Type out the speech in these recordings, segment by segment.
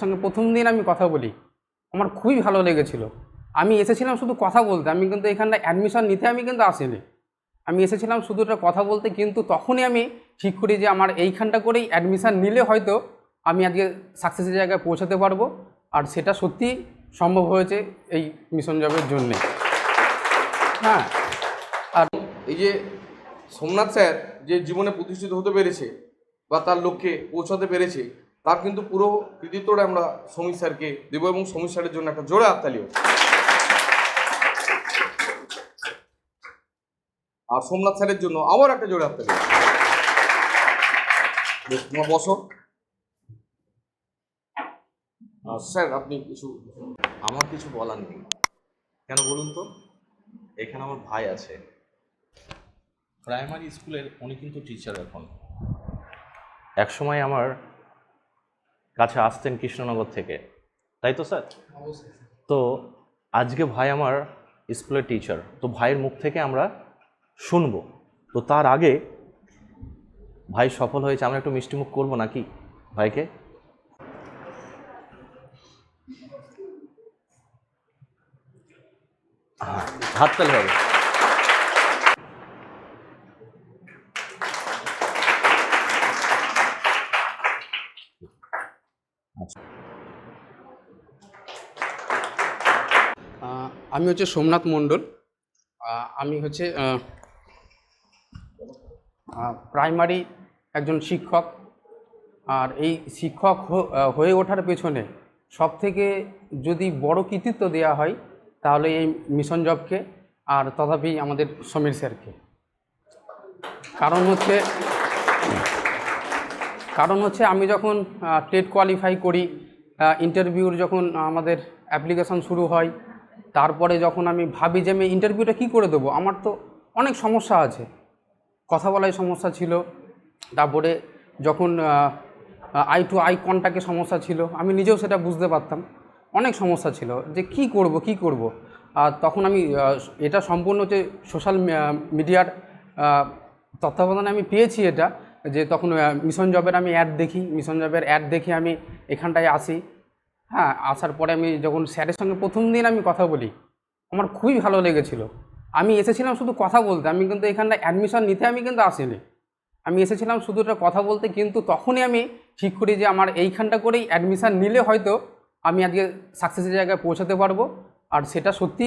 সঙ্গে প্রথম দিন আমি কথা বলি। আমার খুবই ভালো লেগেছিল। আমি এসেছিলাম শুধু কথা বলতে। আমি কিন্তু এখানটায় অ্যাডমিশন নিতে আমি কিন্তু আসিনি। আমি এসেছিলাম শুধু একটা কথা বলতে, কিন্তু তখনই আমি ঠিক করি যে আমার এইখানটা করেই অ্যাডমিশান নিলে হয়তো আমি আজকে সাকসেসের জায়গায় পৌঁছাতে পারব। আর সেটা সত্যি সম্ভব হয়েছে এই মিশন জবের জন্যে। হ্যাঁ। আর এই যে সোমনাথ স্যার যে জীবনে প্রতিষ্ঠিত হতে পেরেছে বা তার লক্ষ্যে পৌঁছাতে পেরেছে তার কিন্তু পুরো কৃতিত্বটা আমরা সমীর স্যারকে দেবো এবং সমীর স্যারের জন্য একটা জোরে হাততালিও আর সোমনাথ স্যারের জন্য আবার একটা জোরে হাততালি তোমার বসো। স্যার আপনি কিছু আমার কিছু বলার নেই। কেন বলুন তো? এখানে আমার ভাই আছে। প্রাইমারি স্কুলের উনি কিন্তু টিচার এখন। একসময় আমার কাছে আসতেন কৃষ্ণনগর থেকে। তাই তো স্যার? তো আজকে ভাই আমার স্কুলের টিচার তো ভাইয়ের মুখ থেকে আমরা শুনব। তো তার আগে ভাই সফল হয়েছে আমরা একটু মিষ্টি মুখ করব নাকি ভাইকে? হাততালি হবে। আমি হচ্ছে সোমনাথ মণ্ডল। আমি হচ্ছে প্রাইমারি একজন শিক্ষক। আর এই শিক্ষক হয়ে ওঠার পেছনে সব থেকে যদি বড় কৃতিত্ব দেওয়া হয়, তাহলে এই মিশন জবকে আর তথাপি আমাদের সমীর স্যারকে কারণ হচ্ছে কারণ হচ্ছে আমি যখন টেট কোয়ালিফাই করি ইন্টারভিউর যখন আমাদের অ্যাপ্লিকেশন শুরু হয় তারপরে যখন আমি ভাবি যে আমি ইন্টারভিউটা কী করে দেবো, আমার তো অনেক সমস্যা আছে। কথা বলায় সমস্যা ছিল। তারপরে যখন আই টু আই কন্ট্যাক্টে সমস্যা ছিল, আমি নিজেও সেটা বুঝতে পারতাম। অনেক সমস্যা ছিল যে কি করব কি করব। আর তখন আমি এটা সম্পূর্ণ হচ্ছে সোশ্যাল মিডিয়ার তত্ত্বাবধানে আমি পেয়েছি এটা। যে তখন মিশন জবের আমি অ্যাড দেখি মিশন জবের অ্যাড দেখে আমি এখানটায় আসি। হ্যাঁ আসার পরে আমি যখন স্যারের সঙ্গে প্রথম দিন আমি কথা বলি, আমার খুবই ভালো লেগেছিল। আমি এসেছিলাম শুধু কথা বলতে, আমি কিন্তু এখানটায় অ্যাডমিশন নিতে আমি কিন্তু আসিনি। আমি এসেছিলাম শুধু একটা কথা বলতে, কিন্তু তখনই আমি ঠিক করি যে আমার এইখানটা করেই অ্যাডমিশান নিলে হয়তো আমি আজকে সাকসেসের জায়গায় পৌঁছাতে পারব। আর সেটা সত্যি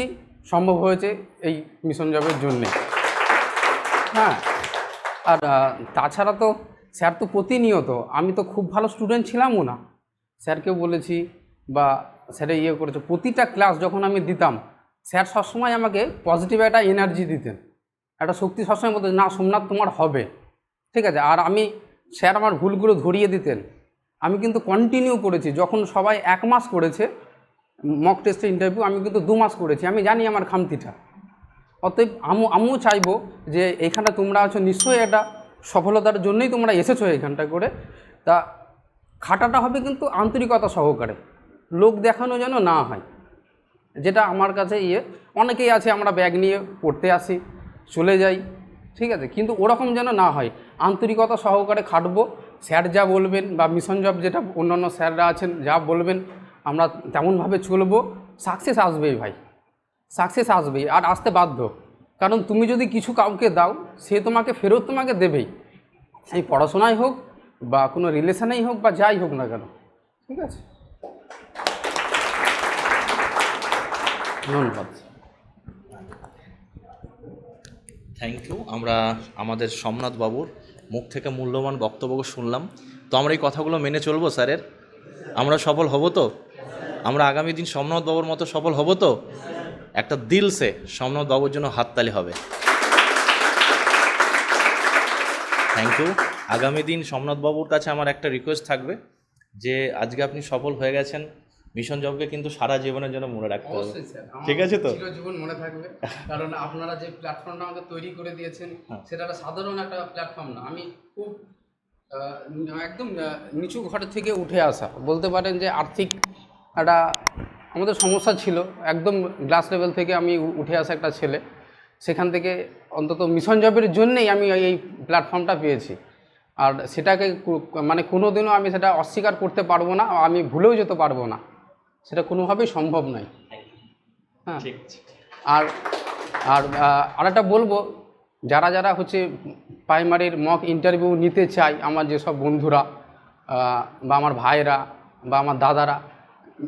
সম্ভব হয়েছে এই মিশন জবের জন্যে। হ্যাঁ আর তাছাড়া তো স্যার তো প্রতিনিয়ত, আমি তো খুব ভালো স্টুডেন্ট ছিলামও না। স্যারকে বলেছি বা স্যারে ইয়ে করেছে, প্রতিটা ক্লাস যখন আমি দিতাম, স্যার সবসময় আমাকে পজিটিভ একটা এনার্জি দিতেন। একটা শক্তি সবসময় বলতেন, না সোমনাথ, তোমার হবে। ঠিক আছে? আর আমি, স্যার আমার ভুলগুলো ধরিয়ে দিতেন। আমি কিন্তু কন্টিনিউ করেছি। যখন সবাই এক মাস করেছে মক টেস্টে ইন্টারভিউ আমি কিন্তু দু মাস করেছি। আমি জানি আমার খামতিটা। অতএব আমু, আমিও চাইব যে এইখানটা তোমরা আছো, নিশ্চয়ই এটা সফলতার জন্যই তোমরা এসেছ এইখানটা করে। তা খাটাটা হবে কিন্তু আন্তরিকতা সহকারে। লোক দেখানো যেন না হয়। যেটা আমার কাছে ইয়ে অনেকেই আছে, আমরা ব্যাগ নিয়ে পড়তে আসি, চলে যাই, ঠিক আছে? কিন্তু ওরকম যেন না হয়। আন্তরিকতা সহকারে খাটবো, স্যার যা বলবেন বা মিশন জব যেটা অন্যান্য স্যাররা আছেন, যা বলবেন, আমরা তেমনভাবে চলবো। সাকসেস আসবেই ভাই। সাকসেস আসবেই, আর আসতে বাধ্য। কারণ তুমি যদি কিছু কাউকে দাও, সে তোমাকে ফেরত তোমাকে দেবেই। এই পড়াশোনায় হোক বা কোনো রিলেশনেই হোক বা যাই হোক না কেন, ঠিক আছে? ধন্যবাদ। থ্যাংক ইউ আমরা আমাদের সোমনাথ বাবুর মুখ থেকে মূল্যবান বক্তব্য শুনলাম। তো আমরা এই কথাগুলো মেনে চলবো, স্যারের? আমরা সফল হব তো? আমরা আগামী দিন সোমনাথ বাবুর মতো সফল হব তো? একটা দিল সে সোমনাথ বাবুর জন্য হাততালি হবে। থ্যাংক ইউ আগামী দিন সোমনাথ বাবুর কাছে আমার একটা রিকোয়েস্ট থাকবে যে, আজকে আপনি সফল হয়ে গেছেন মিশন জবকে কিন্তু সারা জীবনের জন্য মনে রাখতে হবে। ঠিক আছে তো? জীবন মনে থাকবে। কারণ আপনারা যে প্ল্যাটফর্মটা আমাকে তৈরি করে দিয়েছেন হ্যাঁ। সেটা একটা সাধারণ একটা প্ল্যাটফর্ম না। আমি খুব একদম নিচু ঘর থেকে উঠে আসা। বলতে পারেন যে আর্থিক একটা আমাদের সমস্যা ছিল। একদম গ্লাস লেভেল থেকে আমি উঠে আসা একটা ছেলে। সেখান থেকে অন্তত মিশন জবের জন্যেই আমি এই প্ল্যাটফর্মটা পেয়েছি। আর সেটাকে মানে কোনোদিনও আমি সেটা অস্বীকার করতে পারব না আমি ভুলেও যেতে পারব না। সেটা কোনোভাবেই সম্ভব নয়। হ্যাঁ। আর আর আরেকটা বলব যারা যারা হচ্ছে প্রাইমারির মক ইন্টারভিউ নিতে চায় আমার যেসব বন্ধুরা বা আমার ভাইরা বা আমার দাদারা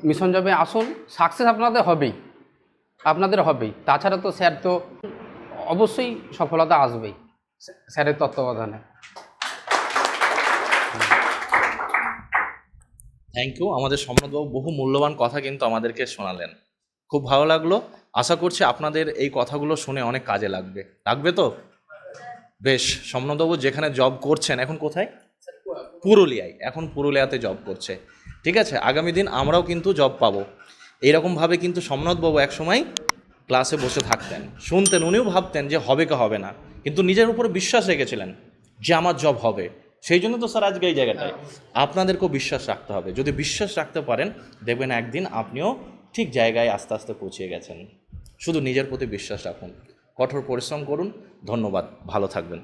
মিশন জবে আসুন সাকসেস আপনাদের হবেই আপনাদের হবেই। তাছাড়া তো স্যার তো অবশ্যই সফলতা আসবেই স্যারের তত্ত্বাবধানে। থ্যাংক ইউ আমাদের সম্রাটবাবু বহু মূল্যবান কথা কিন্তু আমাদেরকে শোনালেন। খুব ভালো লাগল। আশা করছি আপনাদের এই কথাগুলো শুনে অনেক কাজে লাগবে। লাগবে তো? বেশ, সম্রাটবাবু যেখানে জব করছেন, এখন কোথায়? পুরুলিয়ায়। এখন পুরুলিয়াতে জব করছে। ঠিক আছে? আগামী দিন আমরাও কিন্তু জব পাবো। এইরকমভাবে কিন্তু সম্রাটবাবু একসময় ক্লাসে বসে থাকতেন। শুনতেন, উনিও ভাবতেন যে হবে কি হবে না। কিন্তু নিজের উপরে বিশ্বাস রেখেছিলেন যে আমার জব হবে। সেই জন্য তো স্যার আজকে এই জায়গাটায়। আপনাদেরকেও বিশ্বাস রাখতে হবে। যদি বিশ্বাস রাখতে পারেন, দেখবেন একদিন আপনিও ঠিক জায়গায় আস্তে আস্তে পৌঁছে গেছেন। শুধু নিজের প্রতি বিশ্বাস রাখুন। কঠোর পরিশ্রম করুন। ধন্যবাদ। ভালো থাকবেন।